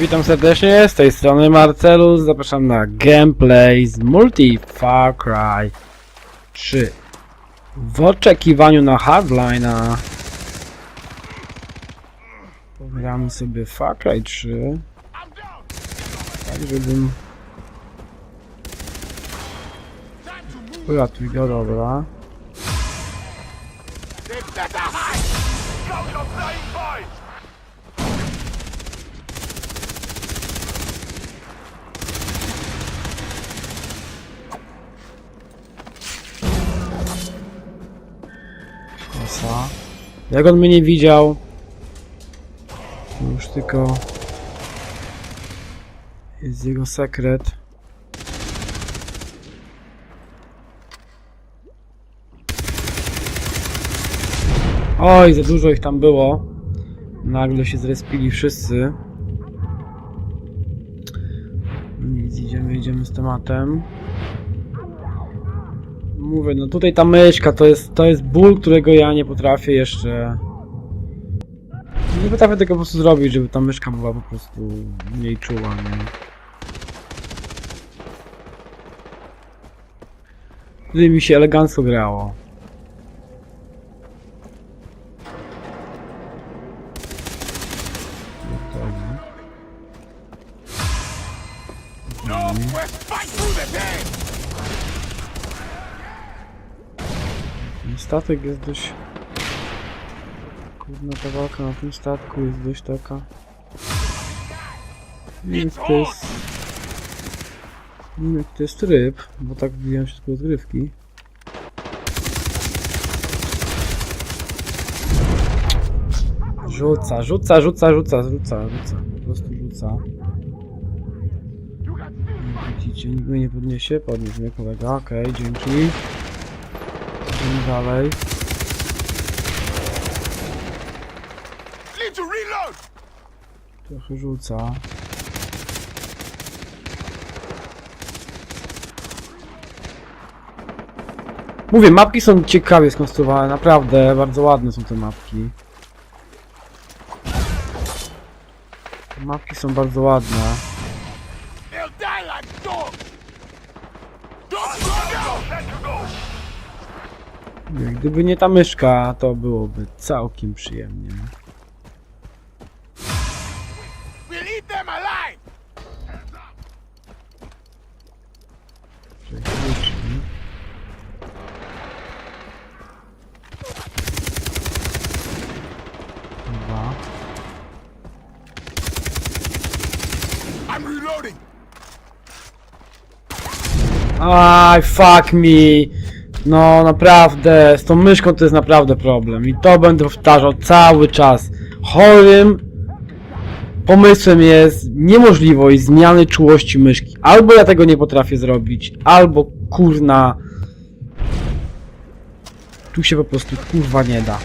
Witam serdecznie, z tej strony Marcelus, zapraszam na gameplay z Multi Far Cry 3 W oczekiwaniu na Hardline'a Pogramy sobie Far Cry 3 Tak, żebym Uratuj go, dobra. Jak on mnie nie widział? Tylko jest jego sekret. Oj, za dużo ich tam było. Nagle się zrespili wszyscy. Nic, idziemy, idziemy z tematem. Mówię, no tutaj ta myszka to jest, to jest ból, którego ja nie potrafię jeszcze... Nie potrafię tego po prostu zrobić, żeby ta myszka była po prostu mniej czuła, nie? Tutaj mi się elegancko grało. Statek jest dość... Kurna, ta walka na tym statku jest dość taka... Nie wiem, to jest... Nie wiem, to jest tryb, bo tak wbijam się tylko rozgrywki. Rzuca, rzuca, rzuca, rzuca, rzuca, rzuca. Po prostu rzuca. Widzicie, nikt mnie nie podniesie. Podnieś mnie kolega, okej, dzięki. Idziemy dalej. Trochę rzuca. Mówię, mapki są ciekawie skonstruowane, naprawdę, bardzo ładne są te mapki. Mapki są bardzo ładne. Gdyby nie ta myszka, to byłoby całkiem przyjemnie. I'm reloading! Aj, fuck me. No, naprawdę, z tą myszką to jest naprawdę problem. I to będę powtarzał cały czas. Chorym pomysłem jest niemożliwość zmiany czułości myszki. Albo ja tego nie potrafię zrobić, albo kurna. Tu się po prostu kurwa nie da.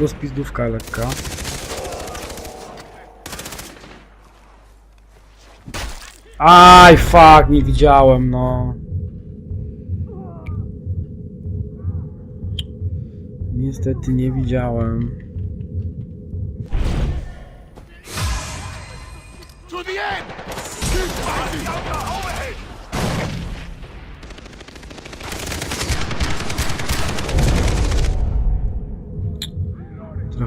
Rozpizdówka lekka. Aj, fuck, nie widziałem, no. Niestety nie widziałem.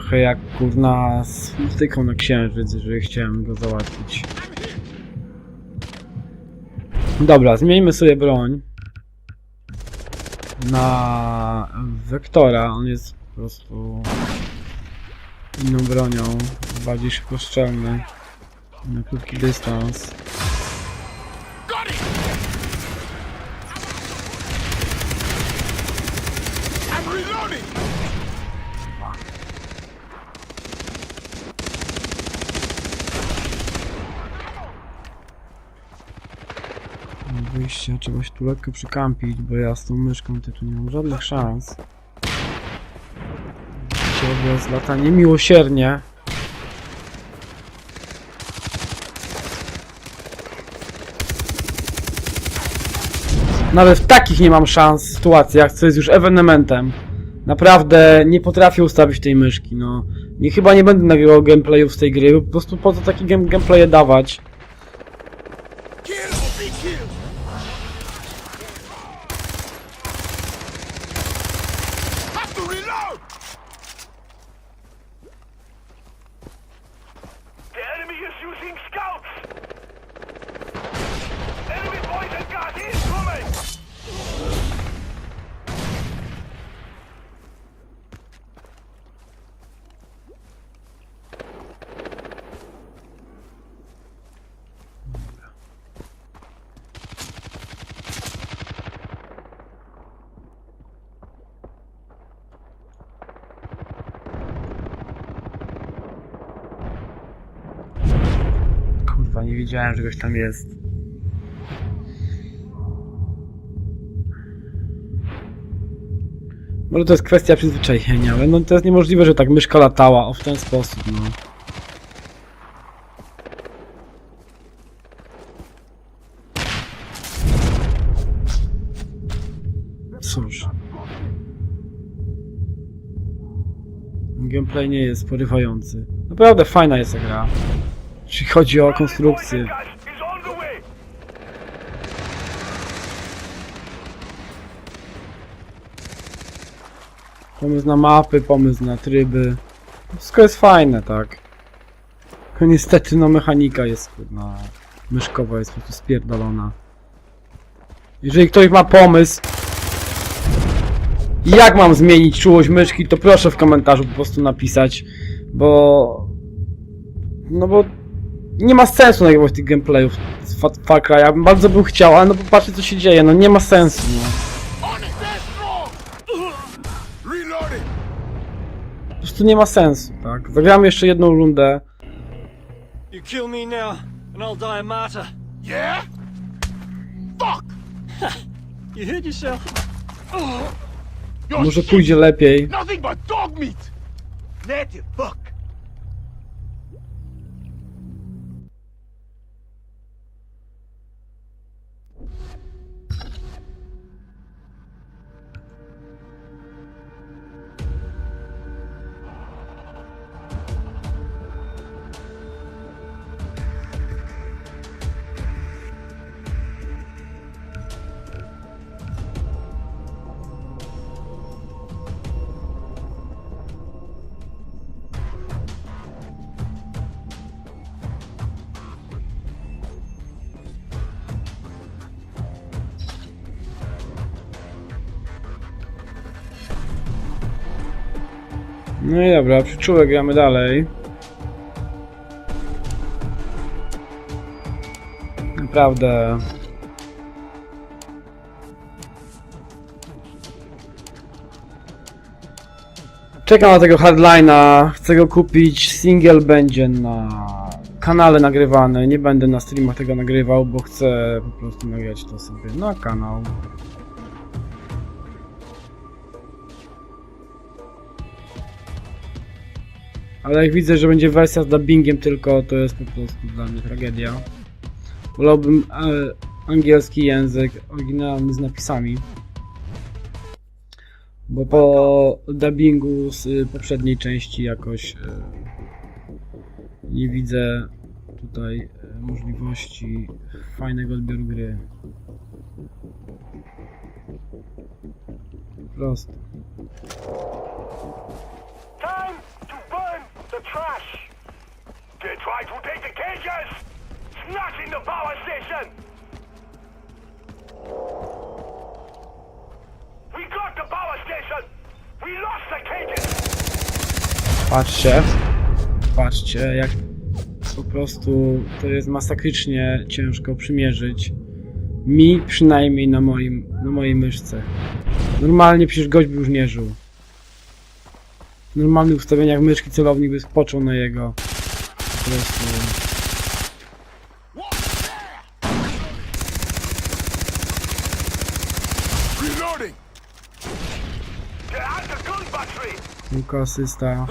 Trochę jak kurna z wtyką na księżyc, jeżeli chciałem go załatwić. Dobra, zmieńmy sobie broń. Na Wektora, on jest po prostu inną bronią, bardziej szybkostrzelny, na krótki dystans. Got it! I'm reloading! Wyjścia, trzeba się tu lekko przykampić, bo ja z tą myszką to tu nie mam żadnych szans. Ciebie z lata niemiłosiernie. Nawet w takich nie mam szans sytuacjach, co jest już ewenementem. Naprawdę nie potrafię ustawić tej myszki, no. Nie, chyba nie będę nagrywał gameplayów z tej gry, po prostu po co takie game, gameplaye dawać? To reload! Wiedziałem, że goś tam jest. Może to jest kwestia przyzwyczajenia, ale no to jest niemożliwe, że tak myszka latała o w ten sposób, no. Cóż. Gameplay nie jest porywający. Naprawdę fajna jest ta gra. Jeśli chodzi o konstrukcję. Pomysł na mapy, pomysł na tryby. Wszystko jest fajne, tak. Tylko niestety, no mechanika jest, kurna, myszkowa jest po prostu spierdolona. Jeżeli ktoś ma pomysł, jak mam zmienić czułość myszki, to proszę w komentarzu po prostu napisać, bo... No bo nie ma sensu nagrywać tych gameplayów z Far- Far. Ja bym bardzo bym chciał, ale no popatrzcie co się dzieje, no nie ma sensu, no. Po prostu nie ma sensu, tak? Zagramy jeszcze jedną rundę. You kill me now, and I'll die a martyr. Yeah? Fuck! You heard yourself. Your Może pójdzie lepiej. Nothing but dog meat! Native, fuck! No i dobra, przyczółek gramy dalej. Naprawdę. Czekam na tego hardline'a, chcę go kupić, single będzie na kanale nagrywany, nie będę na streamach tego nagrywał, bo chcę po prostu nagrać to sobie na kanał. Ale jak widzę, że będzie wersja z dubbingiem tylko, to jest po prostu dla mnie tragedia. Wolałbym e, angielski język oryginalny z napisami. Bo po dubbingu z y, poprzedniej części jakoś y, nie widzę tutaj y, możliwości fajnego odbioru gry. Po trash! They try to take the cages! Smashing the power station! We got the power station! We lost the cages! Patrzcie, patrzcie, jak po prostu to jest masakrycznie ciężko przymierzyć. Mi przynajmniej na moim, na mojej myszce. Normalnie przecież gość by już nie żył normalnych ustawieniach myszki celownik by spoczął na jego po prostu. Tylko asysta.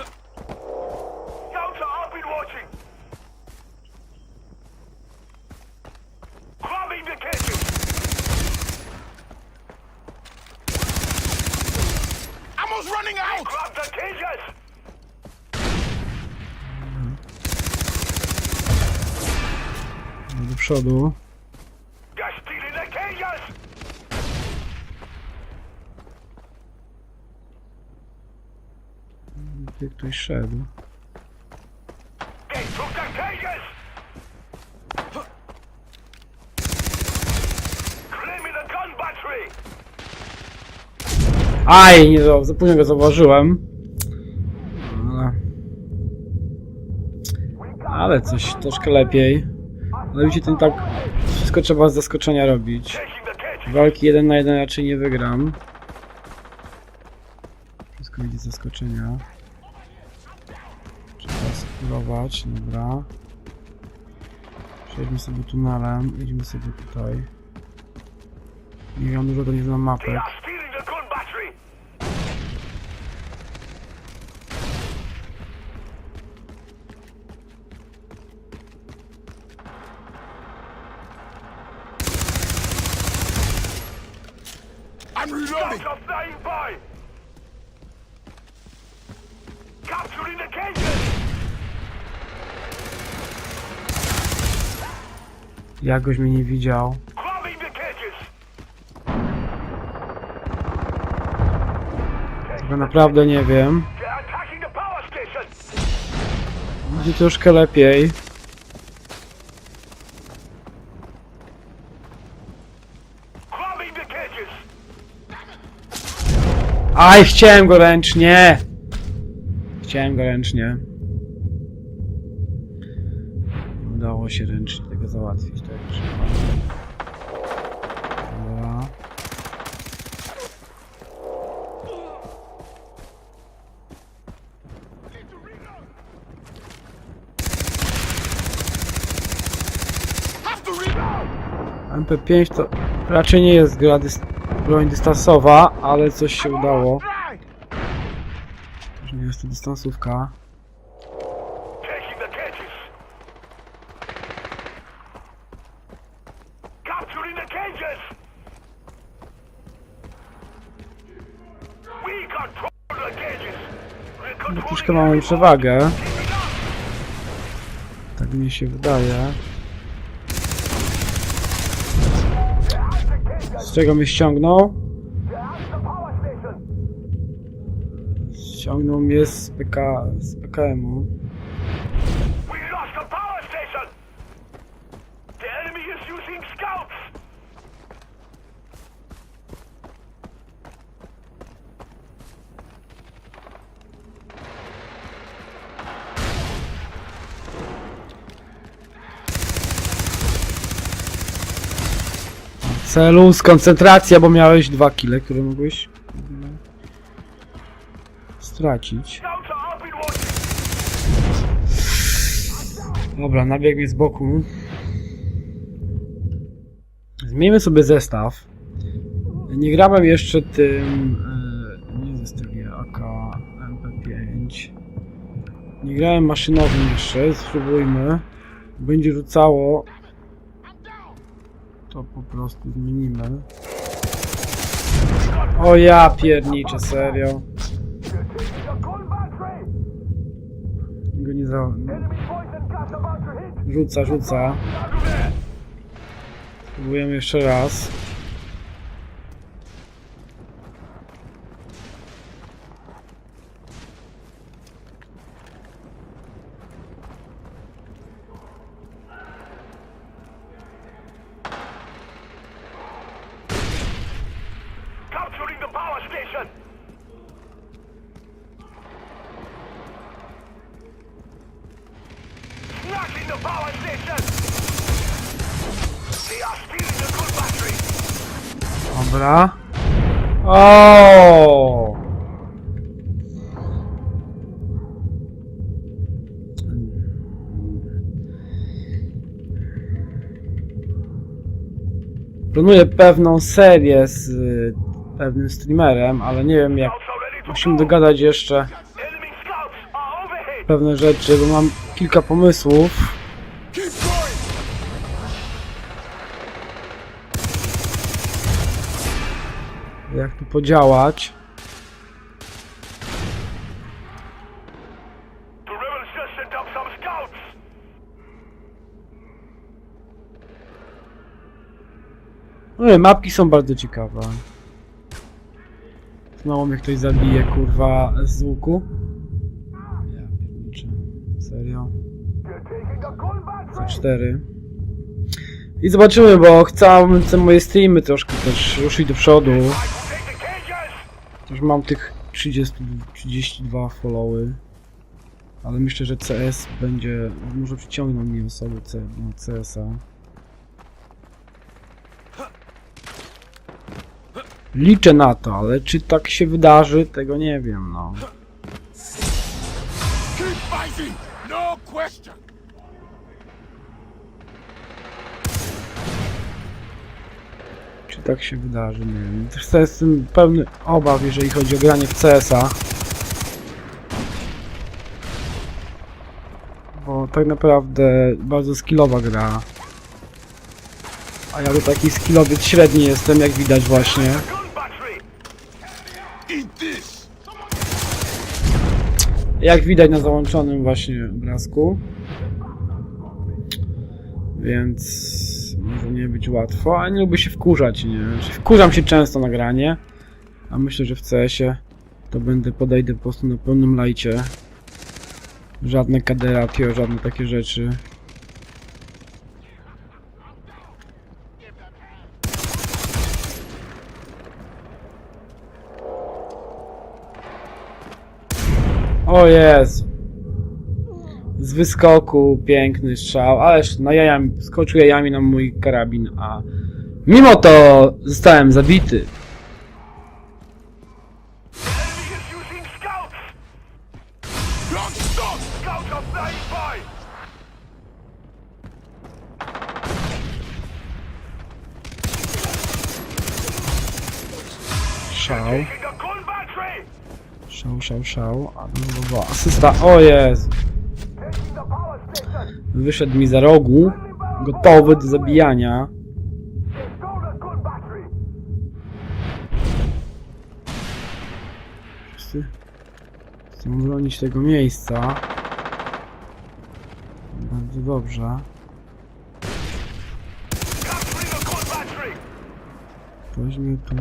Do przodu. Gdzie ktoś szedł. Aj, nie za, późno go zauważyłem. Ale coś troszkę lepiej. Ale widzicie, ten tak... Wszystko trzeba z zaskoczenia robić. Walki jeden na jeden raczej nie wygram. Wszystko idzie z zaskoczenia. Trzeba spróbować, dobra. Przejdźmy sobie tunelem, idźmy sobie tutaj. Nie wiem, dużo to nie znam mapek. are stealing the gun battery. I'm reloading! Flying by. Capturing the cages. Jakoś mnie nie widział. Grabbing the cages. Tego naprawdę nie wiem. They're attacking the power station. Idzie troszkę lepiej. Grabbing the cages. Aj, chciałem go ręcznie! Chciałem go ręcznie. Nie udało się ręcznie tego załatwić, także. Dobra. Have to reload! MP5 to raczej nie jest gra broń dystansowa, ale coś się udało. Że nie jest to dystansówka. No, troszkę mamy przewagę. Tak mi się wydaje. Czego mnie ściągnął? Ściągnął mnie z, PK, z PKM-u. We lost the power station. The enemy is using scouts. Celu, skoncentracja, bo miałeś dwa kile, które mogłeś no, stracić. Dobra, nabieg mi z boku. Zmieńmy sobie zestaw. Nie grałem jeszcze tym... e, Nie zestawie AK MP5. Nie grałem maszynowym jeszcze, spróbujmy. Będzie rzucało. To po prostu zmienimy. O ja pierniczę, serio. Go nie za... Rzuca, rzuca. Spróbujemy jeszcze raz. Capturing the power station. Snatching the power station. They are stealing the good battery. Dobra. O! Planuję pewną serię z y, pewnym streamerem, ale nie wiem jak. Musimy dogadać jeszcze pewne rzeczy, bo mam kilka pomysłów. Jak tu podziałać. No mapki są bardzo ciekawe. Znowu mnie ktoś zabije, kurwa, z łuku. Ja pierniczę. Serio? They're taking the gun battery. Za cztery. I zobaczymy, bo chcę te moje streamy troszkę też ruszyć do przodu. Try to take the Już mam tych 30, 32 followy. Ale myślę, że CS będzie. Może przyciągną mi osoby C, no, CS-a. Liczę na to, ale czy tak się wydarzy, tego nie wiem, no. Keep fighting! No question! Tak się wydarzy, nie wiem. Też jestem pełny obaw, jeżeli chodzi o granie w CS-a. Bo tak naprawdę bardzo skillowa gra. A ja to taki skillowiec średni jestem, jak widać właśnie. Jak widać na załączonym właśnie obrazku. Więc może nie być łatwo, a nie lubię się wkurzać, nie? Znaczy, Wkurzam się często na granie, a myślę, że w CS-ie to będę podejdę po prostu na pełnym lajcie. Żadne kaderatio, żadne takie rzeczy. O jest! Z wyskoku piękny strzał, ależ na jajami, skoczył jajami na mój karabin, a mimo to zostałem zabity. Szał, szał, szał, szał, a no asysta, o jest! Taking the power station. Wyszedł mi za rogu, gotowy do zabijania. Wszyscy chcą bronić tego miejsca. Bardzo dobrze. Weźmy tu.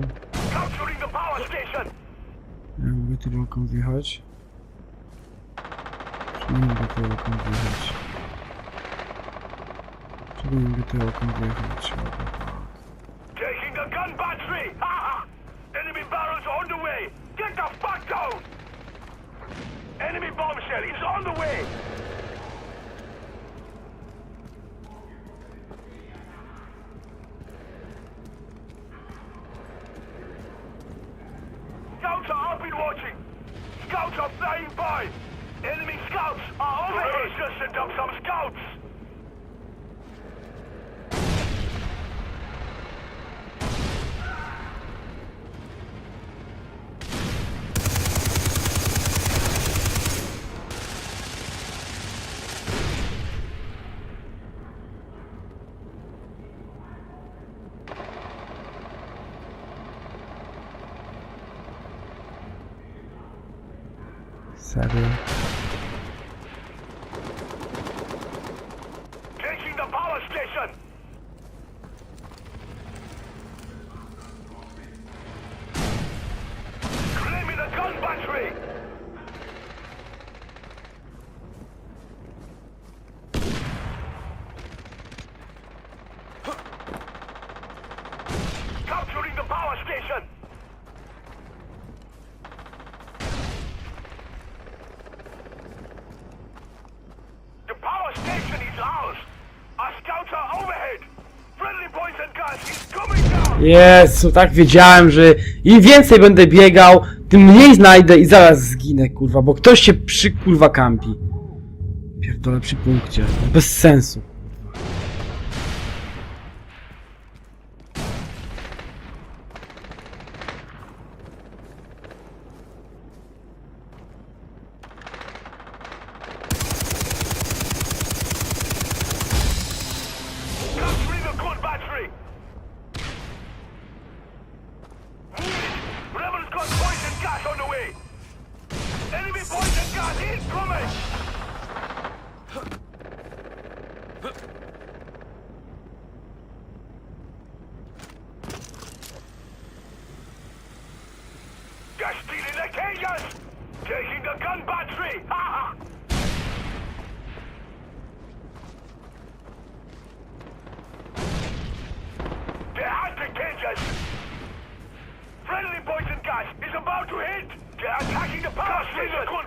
Ja mogę tym roką wjechać? Czy nie mogę tym roką Chyba tak. Taking the gun battery. Enemy barrels are on the way. Get the fuck. Enemy bombshell is on the way. The power station. Jezu, tak wiedziałem, że im więcej będę biegał, tym mniej znajdę i zaraz zginę, kurwa, bo ktoś się przy kurwa kampi. Pierdolę przy punkcie. Bez sensu.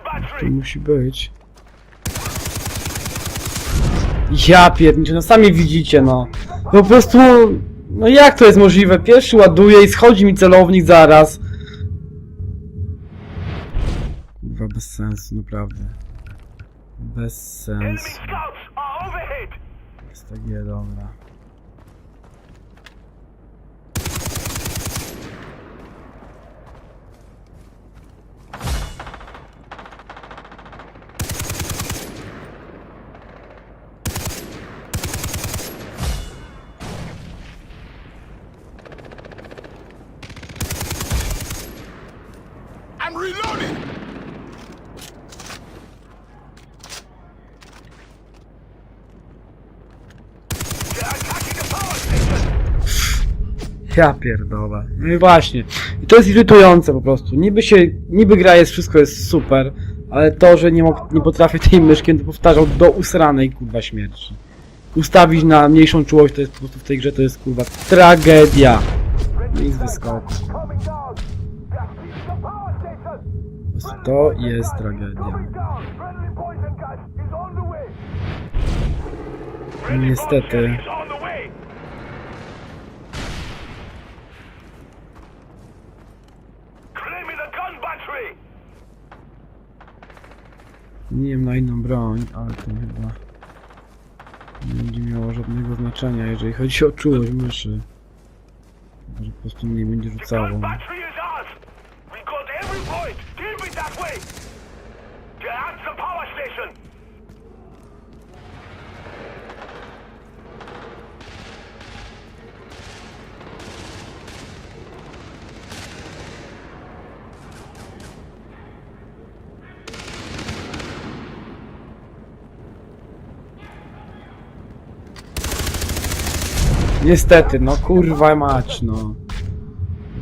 Battery! musi być. Ja pierniczę, no sami widzicie, no. Po prostu, no jak to jest możliwe? Pierwszy ładuje i schodzi mi celownik zaraz. Kurwa, bez sensu, naprawdę. Bez sensu. Jest takie, dobra. I'm reloading! They're attacking the power station! Ja pierdolę. No i właśnie. I to jest irytujące po prostu. Niby się, niby gra jest, wszystko jest super, ale to, że nie, mog, nie potrafię tej myszki, to powtarzał do usranej kurwa śmierci. Ustawić na mniejszą czułość to jest po prostu w tej grze to jest kurwa tragedia. No i z wyskoku. Coming down! They're stealing the power station! Po prostu to jest tragedia. Coming down! Friendly poison gas is on the way! No niestety. Is on the way! Claiming the gun battery! Nie wiem na inną broń, ale to chyba nie będzie miało żadnego znaczenia, jeżeli chodzi o czułość myszy. Może po prostu mnie będzie rzucało. Niestety, no kurwa mać, no.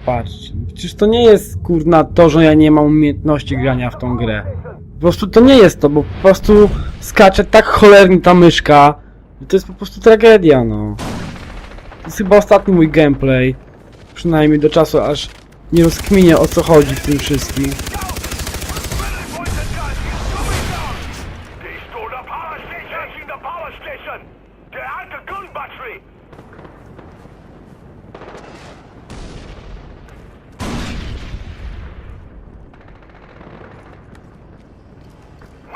Patrzcie, no przecież to nie jest kurna to, że ja nie mam umiejętności grania w tą grę. Po prostu to nie jest to, bo po prostu skacze tak cholernie ta myszka, że to jest po prostu tragedia, no. To jest chyba ostatni mój gameplay. Przynajmniej do czasu, aż nie rozkminię o co chodzi w tym wszystkim. Friendly poison gas is coming down! They stole the power station! Taking the power station! Get at the gun battery!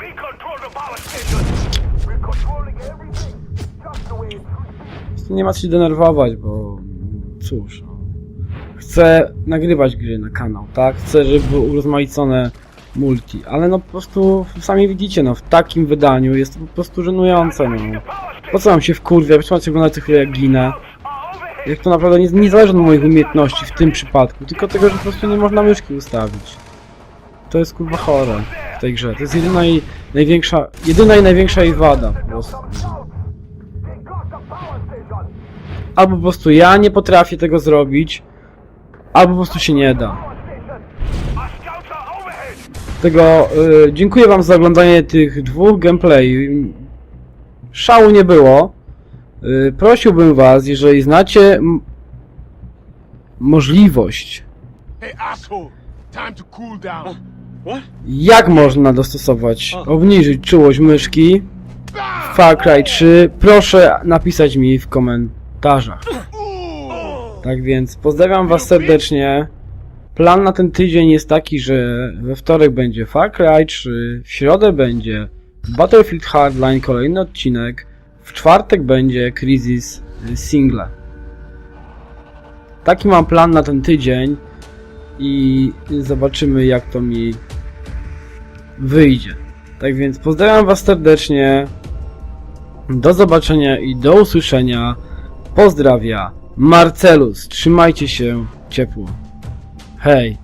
We control the power station! We're controlling everything! Just the way it Po prostu nie ma co się denerwować, bo cóż. No. Chcę nagrywać gry na kanał, tak? Chcę, żeby były urozmaicone multi, ale no po prostu sami widzicie, no w takim wydaniu jest to po prostu żenujące, no. Po co mam się wkurwia? Przecież macie oglądać co chwilę jak ginę. Jak to naprawdę nie, nie zależy od moich umiejętności w tym przypadku, tylko tego, że po prostu nie można myszki ustawić. To jest kurwa chore w tej grze. To jest jedyna i największa, jedyna i największa jej wada po prostu. Albo po prostu ja nie potrafię tego zrobić, albo po prostu się nie da. Tego y, dziękuję wam za oglądanie tych dwóch gameplay. Szału nie było. Y, prosiłbym was, jeżeli znacie możliwość, jak można dostosować, obniżyć czułość myszki? W Far Cry 3, proszę napisać mi w komentarzach. Tak więc pozdrawiam was serdecznie. Plan na ten tydzień jest taki, że we wtorek będzie Far Cry 3, w środę będzie Battlefield Hardline, kolejny odcinek, w czwartek będzie Crisis Single. Taki mam plan na ten tydzień i zobaczymy jak to mi wyjdzie. Tak więc pozdrawiam was serdecznie. Do zobaczenia i do usłyszenia. Pozdrawia Marcelus, trzymajcie się ciepło. Hej.